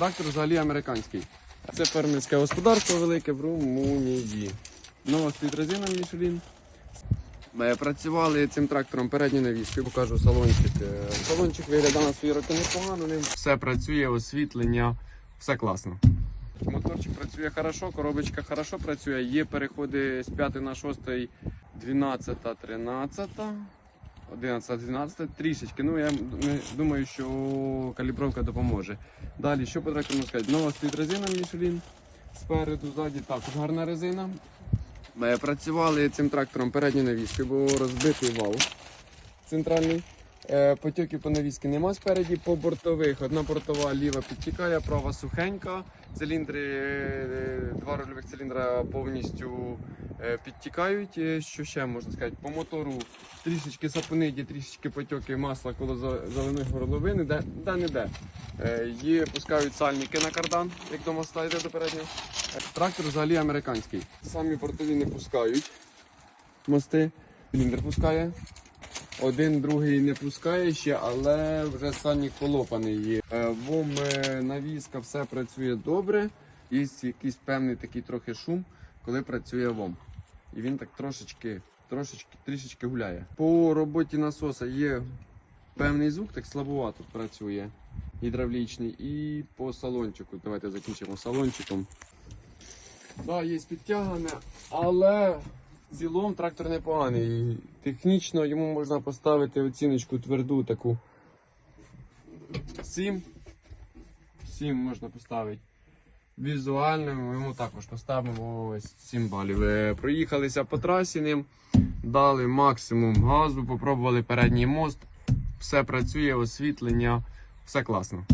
Трактор взагалі американський. Це фермерське господарство велике в Румунії. Нова світрезина Мішелін. Ми працювали цим трактором передньою навіскою, покажу салончик. Е, Салончик виглядає на свої роки непогано, все працює, освітлення, все класно. Моторчик працює хорошо, коробочка хорошо працює. Є переходи з 5 на 6, 12, 13, 11, 12, трішечки. Ну я думаю, що калібровка допоможе. Далі, що по трактору можна сказати? Нова стоїть резина Michelin. Спереду, ззаді також гарна резина. Ми працювали цим трактором передньою навіскою, бо розбитий вал центральний. Е, Потьоків по навіски нема спереді, по бортових. Одна бортова ліва підтікає, права сухенька. Циліндри, е, два рульових циліндра повністю е, підтікають. Е, Що ще можна сказати? По мотору трішечки сапониді, трішечки потьоки масла коло заливної горловини, де, де не де. Е, Є, пускають сальники на кардан, як до моста йде до переднього. Е, Трактор взагалі американський. Самі бортові не пускають мости. Циліндр пускає. Один, другий не пускає ще, але вже сальник полопаний є. Е, Вом, е, навіска, все працює добре. Є якийсь певний такий трохи шум, коли працює вом. І він так трошечки, трошечки, трішечки гуляє. По роботі насоса є певний звук, так слабовато працює гідравлічний. І по салончику. Давайте закінчимо салончиком. Да, є підтягане, але в цілому трактор непоганий. Технічно йому можна поставити оціночку тверду таку 7. 7 можна поставити. Візуально ми йому також поставимо ось 7 балів. Е, Проїхалися по трасі ним, дали максимум газу, попробували передній мост. Все працює, освітлення, все класно.